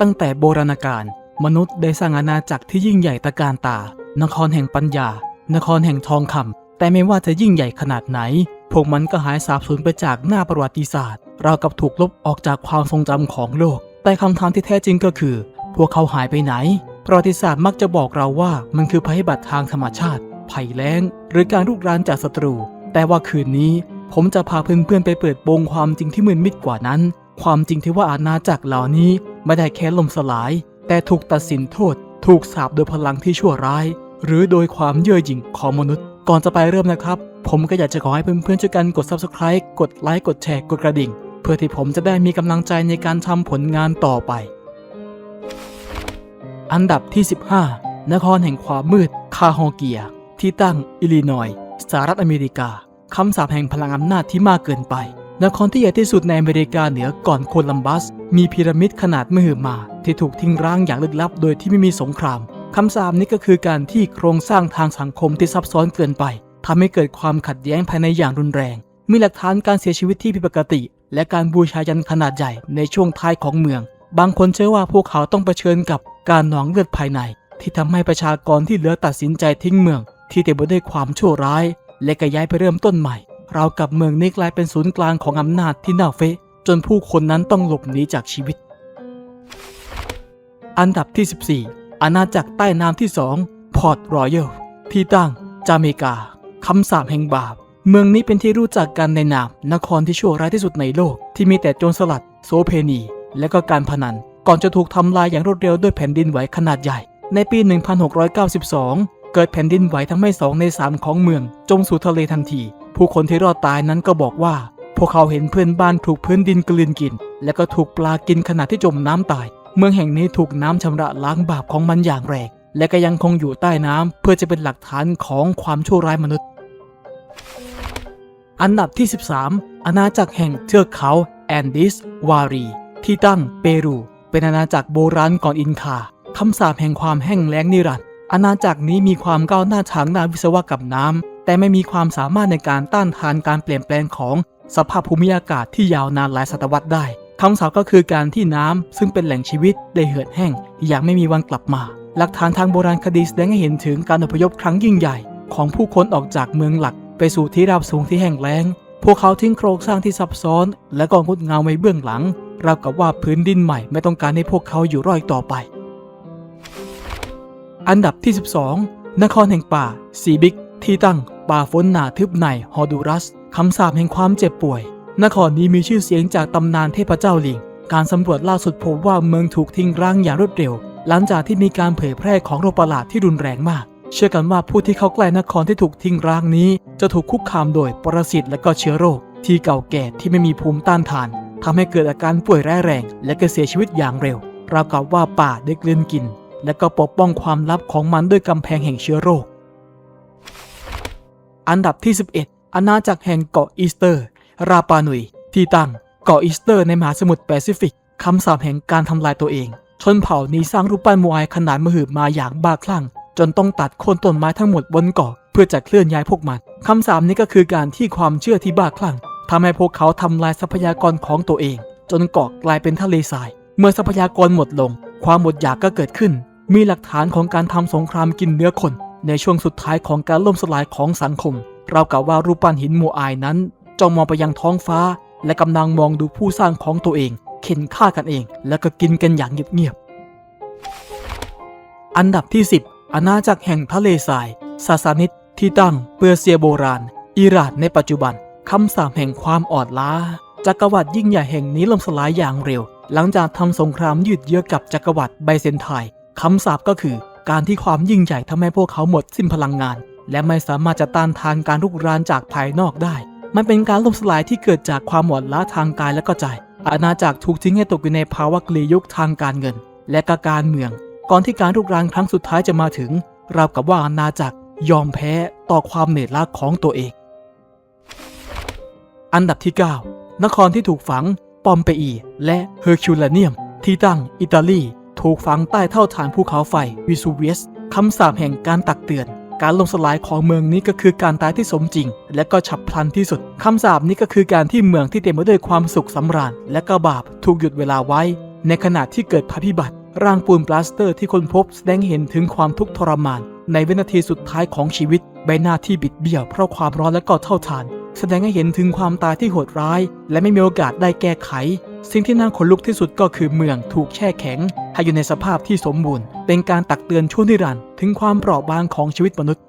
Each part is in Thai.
ตั้งแต่โบราณกาลมนุษย์ได้สร้างอาณาจักรที่ยิ่งใหญ่ตะการตา นครแห่งปัญญา นครแห่งทองคำแต่ไม่ว่าจะยิ่งใหญ่ขนาดไหน พวกมันก็หายสาบสูญไปจากหน้าประวัติศาสตร์ ราวกับถูกลบออกจากความทรงจำของโลก แต่คำถามที่แท้จริงก็คือ พวกเขาหายไปไหน ประวัติศาสตร์มักจะบอกเราว่ามันคือภัยบัติทางธรรมชาติ ภัยแล้ง หรือการรุกรานจากศัตรู แต่ว่าคืนนี้ ผมจะพาเพื่อนๆไปเปิดโปงความจริงที่มืดมิดกว่านั้น ความจริงที่ว่าอาณาจักรเหล่านี้ ไม่ได้แค่ล่มสลาย แต่ถูกตัดสินโทษ ถูกสาปโดยพลังที่ชั่วร้าย หรือโดยความเย่อหยิ่งของมนุษย์ ก่อนจะไปเริ่มนะครับ ผมก็อยากจะขอให้เพื่อนๆช่วยกันกด subscribe กดไลค์กดแชร์กดกระดิ่ง เพื่อที่ผมจะได้มีกำลังใจในการทำผลงานต่อไป อันดับที่ 15 นครแห่งความมืดคาฮอเกีย ที่ตั้งอิลลินอยส์สหรัฐอเมริกาคำสาปแห่งพลังอำนาจที่มากเกินไป นครที่ใหญ่ที่สุดในอเมริกาเหนือก่อนโคลัมบัส มีพีระมิดขนาดมหึมา ที่ถูกทิ้งร้างอย่างลึกลับ โดยที่ไม่มีสงครามคำสาปนี้ก็คือการที่โครงสร้างทางสังคมที่ซับซ้อนเกินไปทำให้เกิดความขัดแย้งภายในอย่างรุนแรง มีหลักฐานการเสียชีวิตที่ผิดปกติ และการบูชายันขนาดใหญ่ในช่วงท้ายของเมือง บางคนเชื่อว่าพวกเขาต้องเผชิญกับการหนองเลือดภายใน ที่ทำให้ประชากรที่เหลือตัดสินใจทิ้งเมือง ที่เต็มไปด้วยความชั่วร้าย และก็ย้ายไปเริ่มต้นใหม่ เรากับเมืองนี้กลายเป็นศูนย์กลางของอำนาจที่น่าเฟะจนผู้คนนั้นต้องหลบหนีจากชีวิต อันดับที่ 14 อาณาจักรใต้น้ำที่2พอร์ตรอยัลที่ตั้งจาเมกาคำสาปแห่งบาป เมืองนี้เป็นที่รู้จักกันในนามนครที่ชั่วร้ายที่สุดในโลก ที่มีแต่โจรสลัด โซเพนีและก็การพนัน ก่อนจะถูกทำลายอย่างรวดเร็วด้วยแผ่นดินไหวขนาดใหญ่ ในปี 1692 เกิดแผ่นดินไหวทำให้สองในสามของเมือง จมสู่ทะเลทันที ผู้คนที่รอดตายนั้นก็บอกว่า พวกเขาเห็นเพื่อนบ้านถูกพื้นดินกลืนกิน และก็ถูกปลากินขณะที่จมน้ำตาย เมืองแห่งนี้ถูกน้ำชำระล้างบาปของมันอย่างแรงและก็ยังคงอยู่ใต้น้ำเพื่อจะเป็นหลักฐานของความชั่วร้ายมนุษย์ อันดับที่ 13 อาณาจักรแห่งเทือกเขาแอนดิสวารี ที่ตั้งเปรู เป็นอาณาจักรโบราณก่อนอินคาคำสาปแห่งความแห้งแล้งนิรันดร์อาณาจักรนี้มีความก้าวหน้าทางด้านวิศวกรรมน้ำ แต่ไม่มีความสามารถในการต้านทานการเปลี่ยนแปลงของสภาพภูมิอากาศที่ยาวนานหลายศตวรรษได้คำสาปก็คือการที่น้ำซึ่งเป็นแหล่งชีวิตได้เหือดแห้งอย่างไม่มีวันกลับมา หลักฐานทางโบราณคดีแสดงให้เห็นถึงการอพยพครั้งยิ่งใหญ่ ของผู้คนออกจากเมืองหลัก ไปสู่ที่ราบสูงที่แห้งแล้ง พวกเขาทิ้งโครงสร้างที่ซับซ้อน และก็งดงามไว้เบื้องหลังราวกับว่าพื้นดินใหม่ไม่ต้องการให้พวกเขาอยู่รอดอีกต่อไป อันดับที่ 12 นครแห่งป่าซีบิกที่ตั้ง ป่าฝนหนาทึบในฮอดูรัสคำสาปแห่งความเจ็บป่วย นครนี้มีชื่อเสียงจากตำนานเทพเจ้าลิง การสำรวจล่าสุดพบว่าเมืองถูกทิ้งร้างอย่างรวดเร็ว หลังจากที่มีการเผยแพร่ของโรคประหลาดที่รุนแรงมาก เชื่อกันว่าผู้ที่เข้าใกล้นครที่ถูกทิ้งร้างนี้ จะถูกคุกคามโดยปรสิตและก็เชื้อโรค ที่เก่าแก่ที่ไม่มีภูมิต้านทานทำให้เกิดอาการป่วยร้ายแรง และก็เสียชีวิตอย่างเร็วราวกับว่าป่าได้กลืนกิน และก็ปกป้องความลับของมันด้วยกำแพงแห่งเชื้อโรค อันดับที่ 11 อาณาจักรแห่งเกาะอีสเตอร์ ราปานุย ที่ตั้งเกาะอีสเตอร์ในมหาสมุทรแปซิฟิกคำสาปแห่งการทำลายตัวเอง ชนเผ่านี้สร้างรูปปั้นมไอขนาดมหึมาอย่างบ้าคลั่ง จนต้องตัดโค่นต้นไม้ทั้งหมดบนเกาะเพื่อจะเคลื่อนย้ายพวกมันคำสาปนี้ก็คือการที่ความเชื่อที่บ้าคลั่งทำให้พวกเขาทำลายทรัพยากรของตัวเอง จนเกาะกลายเป็นทะเลทราย เมื่อทรัพยากรหมดลง ความหมดอยากก็เกิดขึ้น มีหลักฐานของการทำสงครามกินเนื้อคน ในช่วงสุดท้ายของการล่มสลายของสังคม เรากับว่ารูปปั้นหินโมอายนั้นจ้องมองไปยังท้องฟ้า และกำลังมองดูผู้สร้างของตัวเอง เข็นฆ่ากันเอง แล้วก็กินกันอย่างเงียบๆอันดับที่ 10 อาณาจักรแห่งทะเลทราย ซาซานิดที่ตั้งเปอร์เซียโบราณ อิหร่านในปัจจุบันคำสาปแห่งความอ่อนล้า จักรวรรดิยิ่งใหญ่แห่งนี้ล่มสลายอย่างเร็ว หลังจากทำสงครามยืดเยื้อกับจักรวรรดิไบเซนไทน์คำสาปก็คือ การที่ความยิ่งใหญ่ทำให้พวกเขาหมดสิ้นพลังงาน และไม่สามารถจะต้านทานการรุกรานจากภายนอกได้ มันเป็นการล่มสลายที่เกิดจากความอ่อนล้าทางกายและก็ใจ อาณาจักรถูกทิ้งให้ตกอยู่ในภาวะกลียุคทางการเงิน และก็การเมือง ก่อนที่การรุกรานครั้งสุดท้ายจะมาถึงราวกับว่าอาณาจักรยอมแพ้ต่อความเหนื่อยล้าของตัวเอง อันดับที่ 9 นครที่ถูกฝัง ปอมเปอี และเฮอร์คิวลาเนียม ที่ตั้งอิตาลี ถูกฝังใต้เท่าฐานภูเขาไฟวิสูเวียสคำสาปแห่งการตักเตือน การล่มสลายของเมืองนี้ก็คือการตายที่สมจริง และก็ฉับพลันที่สุดคำสาปนี้ก็คือการที่เมืองที่เต็มไปด้วยความสุขสำราญและก็บาปถูกหยุดเวลาไว้ ในขณะที่เกิดภัยพิบัติร่างปูนปลาสเตอร์ที่คนพบแสดงเห็นถึงความทุกข์ทรมาน ในวินาทีสุดท้ายของชีวิต ใบหน้าที่บิดเบี้ยวเพราะความร้อนและก็เท่าทาน แสดงให้เห็นถึงความตายที่โหดร้าย และไม่มีโอกาสได้แก้ไข สิ่งที่น่าขนลุกที่สุดก็คือเมืองถูกแช่แข็ง ให้อยู่ในสภาพที่สมบูรณ์ เป็นการตักเตือนชั่วนิรันดร์ถึงความเปราะบางของชีวิตมนุษย์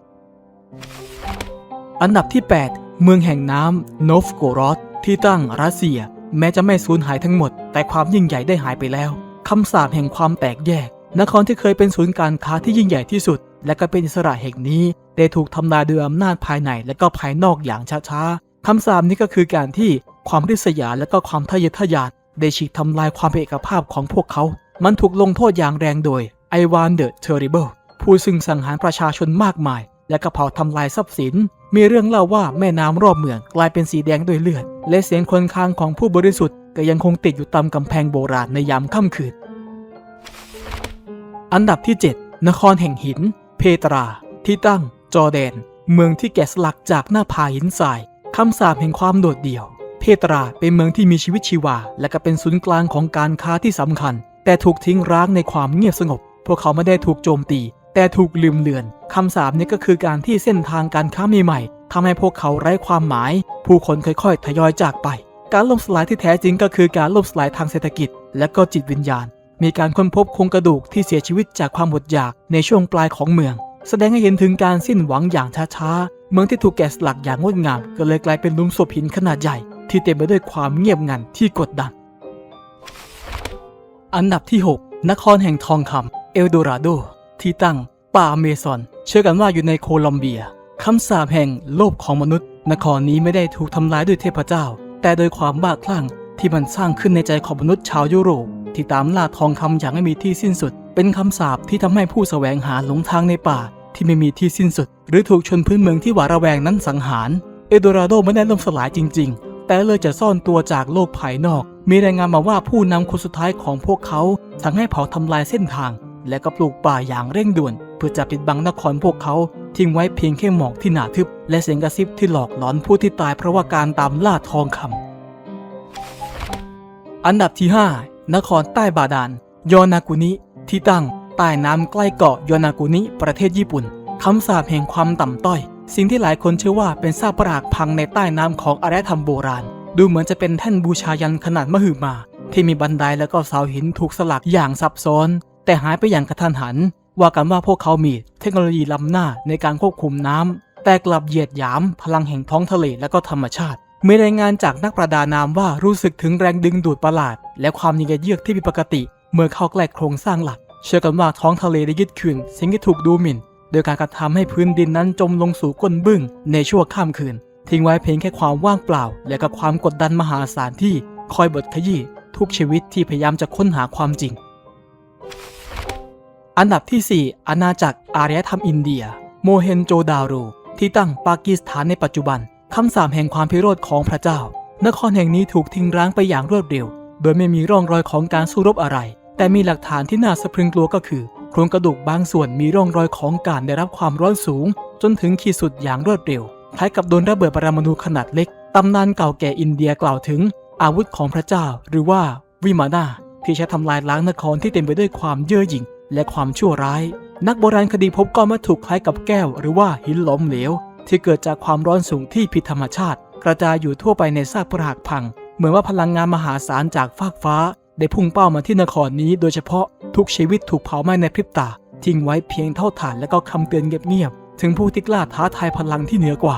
อันดับที่ 8 เมืองแห่งน้ำโนฟโกรอดที่ตั้งรัสเซีย แม้จะไม่สูญหายทั้งหมด แต่ความยิ่งใหญ่ได้หายไปแล้วคำสาปแห่งความแตกแยก นครที่เคยเป็นศูนย์การค้าที่ยิ่งใหญ่ที่สุด และก็เป็นอิสระแห่งนี้ ได้ถูกทำลายด้วยอำนาจภายในและก็ภายนอกอย่างช้าๆคำสาปนี้ก็คือการที่ความริษยาและก็ความทะเยอทะยาน ได้ฉีกทำลายความเป็นเอกภาพของพวกเขา มันถูกลงโทษอย่างแรงโดยไอวานเดอะเทอริเบิลผู้ซึ่งสังหารประชาชนมากมาย และก็เผาทำลายทรัพย์สิน มีเรื่องเล่าว่าแม่น้ำรอบเมืองกลายเป็นสีแดงด้วยเลือด และเสียงครวญคางของผู้บริสุทธิ์ก็ยังคงติดอยู่ตามกำแพงโบราณในยามค่ำคืน อันดับที่ 7 นครแห่งหิน เพตรา ที่ตั้ง จอร์แดน เมืองที่แกะสลักจากหน้าผาหินทรายคำสาปแห่งความโดดเดี่ยว เพตราเป็นเมืองที่มีชีวิตชีวา และก็เป็นศูนย์กลางของการค้าที่สำคัญ แต่ถูกทิ้งร้างในความเงียบสงบ พวกเขาไม่ได้ถูกโจมตี แต่ถูกลืมเลือนคำสาปนี้ก็คือการที่เส้นทางการค้าใหม่ๆทำให้พวกเขาไร้ความหมาย ผู้คนค่อยๆ ทยอยจากไป การล่มสลายที่แท้จริงก็คือการล่มสลายทางเศรษฐกิจ และก็จิตวิญญาณ มีการค้นพบโครงกระดูกที่เสียชีวิตจากความอดอยากในช่วงปลายของเมือง แสดงให้เห็นถึงการสิ้นหวังอย่างช้าๆเมืองที่ถูกแกะสลักอย่างงดงามก็เลยกลายเป็นลุมศพหินขนาดใหญ่ ที่เต็มไปด้วยความเงียบงันที่กดดัน อันดับที่ 6 นครแห่งทองคำเอลโดราโด ที่ตั้ง ป่าอเมซอน เชื่อกันว่าอยู่ในโคลอมเบียคำสาปแห่งโลภของมนุษย์ นครนี้ไม่ได้ถูกทำลายด้วยเทพเจ้า แต่โดยความบ้าคลั่งที่มันสร้างขึ้นในใจของมนุษย์ชาวยุโรป ที่ตามล่าทองคำอย่างไม่มีที่สิ้นสุด เป็นคำสาปที่ทำให้ผู้แสวงหาหลงทางในป่า ที่ไม่มีที่สิ้นสุด หรือถูกชนพื้นเมืองที่หวาดระแวงนั้นสังหาร เอโดราโดไม่ได้ล่มสลายจริง แต่เลยจะซ่อนตัวจากโลกภายนอก มีรายงานมาว่าผู้นำคนสุดท้ายของพวกเขาสั่งให้เผาทำลายเส้นทาง และก็ปลูกป่าอย่างเร่งด่วน เพื่อจะปิดบังนครพวกเขาทิ้งไว้เพียงแค่หมอกที่หนาทึบ และเสียงกระซิบที่หลอกหลอนผู้ที่ตายเพราะว่าการตามล่าทองคำอันดับที่ 5 นครใต้บาดาลยอนากุนิ ที่ตั้งใต้น้ำใกล้เกาะยอนากุนิ ประเทศญี่ปุ่นคำสาปแห่งความต่ำต้อย สิ่งที่หลายคนเชื่อว่าเป็นซากปรักพังในใต้น้ำของอารยธรรมโบราณ ดูเหมือนจะเป็นแท่นบูชายันขนาดมหึมา ที่มีบันไดและก็เสาหินถูกสลักอย่างซับซ้อน แต่หายไปอย่างกระทันหัน ว่ากันว่าพวกเขามีเทคโนโลยีล้ำหน้าในการควบคุมน้ำแต่กลับเหยียดหยามพลังแห่งท้องทะเลและก็ธรรมชาติมีรายงานจากนักประดาน้ำว่ารู้สึกถึงแรงดึงดูดประหลาด และความยิงเยือกที่ผิดปกติ เมื่อเข้าใกล้โครงสร้างหลัก เชื่อกันว่าท้องทะเลได้ยึดคืนสิ่งที่ถูกดูหมิ่น โดยการกระทำให้พื้นดินนั้นจมลงสู่ก้นบึ้งในชั่วข้ามคืน ทิ้งไว้เพียงแค่ความว่างเปล่า และกับความกดดันมหาศาลที่คอยบดขยี้ทุกชีวิตที่พยายามจะค้นหาความจริง อันดับที่ 4 อาณาจักรอารยธรรมอินเดีย โมเฮนโจดาโรที่ตั้งปากีสถานในปัจจุบันคำสาปแห่งความพิโรธของพระเจ้า นครแห่งนี้ถูกทิ้งร้างไปอย่างรวดเร็ว โดยไม่มีร่องรอยของการสู้รบอะไร แต่มีหลักฐานที่น่าสะพรึงกลัวก็คือ โครงกระดูกบางส่วนมีร่องรอยของการได้รับความร้อนสูง จนถึงขีดสุดอย่างรวดเร็วคล้ายกับโดนระเบิดปรมาณูขนาดเล็ก ตำนานเก่าแก่อินเดียกล่าวถึง อาวุธของพระเจ้า หรือว่าวิมานาที่ใช้ทำลายล้างนครที่เต็มไปด้วยความเย่อหยิ่ง และความชั่วร้าย นักโบราณคดีพบก้อนวัตถุคล้ายกับแก้ว หรือว่าหินหลอมเหลว ที่เกิดจากความร้อนสูงที่ผิดธรรมชาติ กระจายอยู่ทั่วไปในซากปรักพัง เหมือนว่าพลังงานมหาศาลจากฟากฟ้า ได้พุ่งเป้ามาที่นครนี้โดยเฉพาะทุกชีวิตถูกเผาไหม้ในพริบตา ทิ้งไว้เพียงเท่าฐานและก็คำเตือนเงียบๆถึงผู้ที่กล้าท้าทายพลังที่เหนือกว่า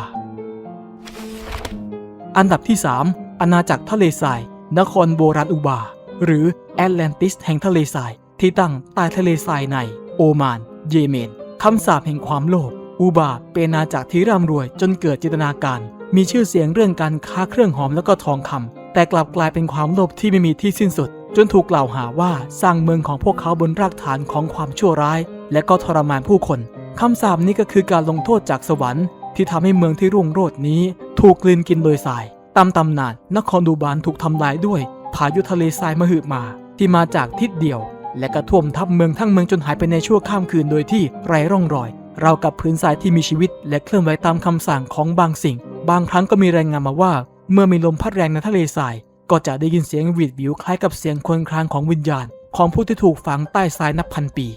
อันดับที่ 3 อาณาจักรทะเลทราย นครโบราณอุบา หรือแอตแลนติสแห่งทะเลทราย ที่ตั้งใต้ทะเลทรายใน โอมาน เยเมนคำสาปแห่งความโลภอุบาเป็นอาณาจักรที่ร่ำรวยจนเกิดจินตนาการ มีชื่อเสียงเรื่องการค้าเครื่องหอมแล้วก็ทองคำแต่กลับกลายเป็นความโลภที่ไม่มีที่สิ้นสุด จนถูกกล่าวหาว่าสร้างเมืองของพวกเขาบนรากฐานของความชั่วร้าย และก็ทรมานผู้คนคำสาปนี้ก็คือการลงโทษจากสวรรค์ที่ทำให้เมืองที่รุ่งโรจน์นี้ ถูกกลืนกินโดยทราย ตามตำนานนครดูบานถูกทำลายด้วย พายุทะเลทรายมหึมาที่มาจากทิศเดียว และกระท่วมทับเมืองทั้งเมืองจนหายไปในชั่วข้ามคืนโดยที่ไร้ร่องรอยเรากับพื้นทรายที่มีชีวิต และเคลื่อนไหวตามคำสั่งของบางสิ่ง บางครั้งก็มีรายงานมาว่า เมื่อมีลมพัดแรงในทะเลทราย ก็จะได้ยินเสียงหวีดวิวคล้ายกับเสียงครวญครางของวิญญาณ ของผู้ที่ถูกฝังใต้ทรายนับพันปี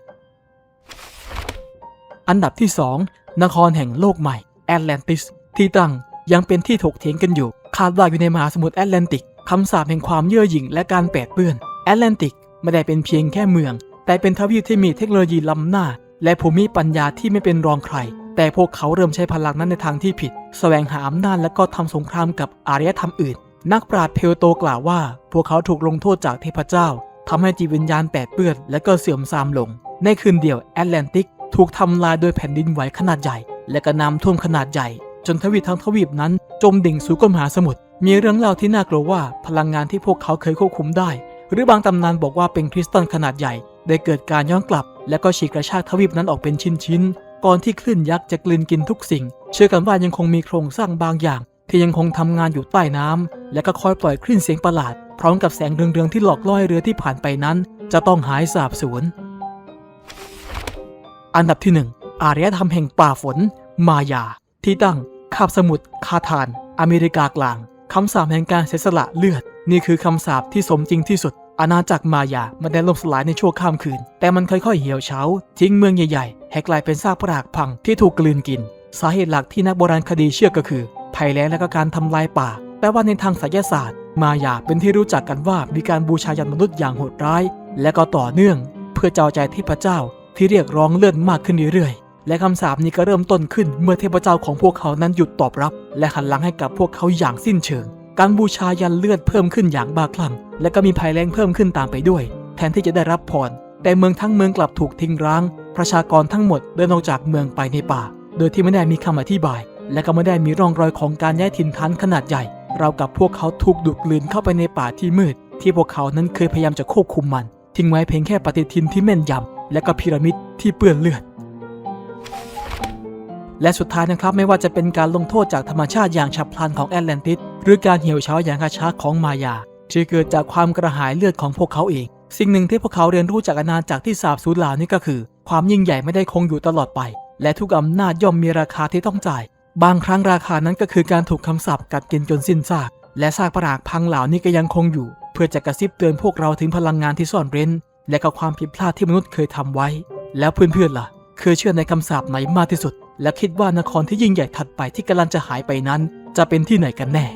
อันดับที่ 2 นครแห่งโลกใหม่ แอตแลนติส ที่ตั้งยังเป็นที่ถกเถียงกันอยู่ คาดว่าอยู่ในมหาสมุทรแอตแลนติกคำสาปแห่งความเย่อหยิ่งและการแปดเปื้อนแอตแลนติกไม่ได้เป็นเพียงแค่เมือง แต่เป็นทวีปที่มีเทคโนโลยีล้ำหน้า และภูมิปัญญาที่ไม่เป็นรองใคร แต่พวกเขาเริ่มใช้พลังนั้นในทางที่ผิด แสวงหาอำนาจและก็ทำสงครามกับอารยธรรมอื่น นักปราชญ์เพลโตกล่าวว่า พวกเขาถูกลงโทษจากเทพเจ้าทำให้จิตวิญญาณแปดเปื้อน และก็เสื่อมทรามลง ในคืนเดียวแอตแลนติกถูกทำลายโดยแผ่นดินไหวขนาดใหญ่ และก็น้ำท่วมขนาดใหญ่ จนทวีปทั้งทวีปนั้น จมดิ่งสู่ก้นมหาสมุทรมีเรื่องเล่าที่น่ากลัวว่าพลังงานที่พวกเขาเคยควบคุมได้ หรือบางตำนานบอกว่าเป็นคริสตัลขนาดใหญ่ ได้เกิดการย้อนกลับ และก็ฉีกกระชากทวีปนั้นออกเป็นชิ้นๆก่อนที่คลื่นยักษ์จะกลืนกินทุกสิ่ง เชื่อกันว่ายังคงมีโครงสร้างบางอย่าง ที่ยังคงทำงานอยู่ใต้น้ำและก็คอยปล่อยคลื่นเสียงประหลาด พร้อมกับแสงเรืองๆที่หลอกล่อให้เรือที่ผ่านไปนั้น จะต้องหายสาบสูญอันดับที่ 1 อารยธรรมแห่งป่าฝน มายา ที่ตั้งคาบสมุทรคาทาน อเมริกากลางคำสาปแห่งการเสียสละเลือด นี่คือคำสาปที่สมจริงที่สุด อาณาจักรมายาไม่ได้ล่มสลายในชั่วข้ามคืน แต่มันค่อยๆเหี่ยวเฉาทิ้งเมืองใหญ่ๆให้กลายเป็นซากปรักพังที่ถูกกลืนกิน สาเหตุหลักที่นักโบราณคดีเชื่อก็คือ ภัยแล้งและก็การทำลายป่า แต่ว่าในทางไสยศาสตร์ มายาเป็นที่รู้จักกันว่ามีการบูชายันมนุษย์อย่างโหดร้าย และก็ต่อเนื่อง เพื่อเจ้าใจเทพเจ้าที่เรียกร้องเลือดมากขึ้นเรื่อยๆ และคำสาปนี้ก็เริ่มต้นขึ้นเมื่อเทพเจ้าของพวกเขานั้นหยุดตอบรับ และหันหลังให้กับพวกเขาอย่างสิ้นเชิง การบูชายันเลือดเพิ่มขึ้นอย่างบ้าคลั่ง และก็มีภัยแล้งเพิ่มขึ้นตามไปด้วย แทนที่จะได้รับพร แต่เมืองทั้งเมืองกลับถูกทิ้งร้าง ประชากรทั้งหมดเดินออกจากเมืองไปในป่า โดยที่ไม่ได้มีคำอธิบาย และก็ไม่ได้มีร่องรอยของการย้ายถิ่นฐานขนาดใหญ่ เรากับพวกเขาถูกดูดกลืนเข้าไปในป่าที่มืด ที่พวกเขานั้นเคยพยายามจะควบคุมมัน ทิ้งไว้เพียงแค่ปฏิทินที่แม่นยำและก็พีระมิดที่เปื้อนเลือดและสุดท้ายนะครับไม่ว่าจะเป็นการลงโทษจากธรรมชาติอย่างฉับพลันของแอตแลนติสหรือการเหี่ยวเฉาอย่างกระชากของมายาที่เกิดจากความกระหายเลือดของพวกเขาเอง สิ่งหนึ่งที่พวกเขาเรียนรู้จากอาณาจักรที่สาบสูญเหล่านี้ก็คือ ความยิ่งใหญ่ไม่ได้คงอยู่ตลอดไป และทุกอำนาจย่อมมีราคาที่ต้องจ่าย บางครั้งราคานั้นก็คือการถูกคำสาปกัดกินจนสิ้นซาก และซากปรากพังเหล่านี้ก็ยังคงอยู่ เพื่อจะกระซิบเตือนพวกเราถึงพลังงานที่ซ่อนเร้น และกับความผิดพลาดที่มนุษย์เคยทำไว้ แล้วเพื่อนๆล่ะ เคยเชื่อในคำสาปไหนมากที่สุด และคิดว่านครที่ยิ่งใหญ่ถัดไปที่กำลังจะหายไปนั้น จะเป็นที่ไหนกันแน่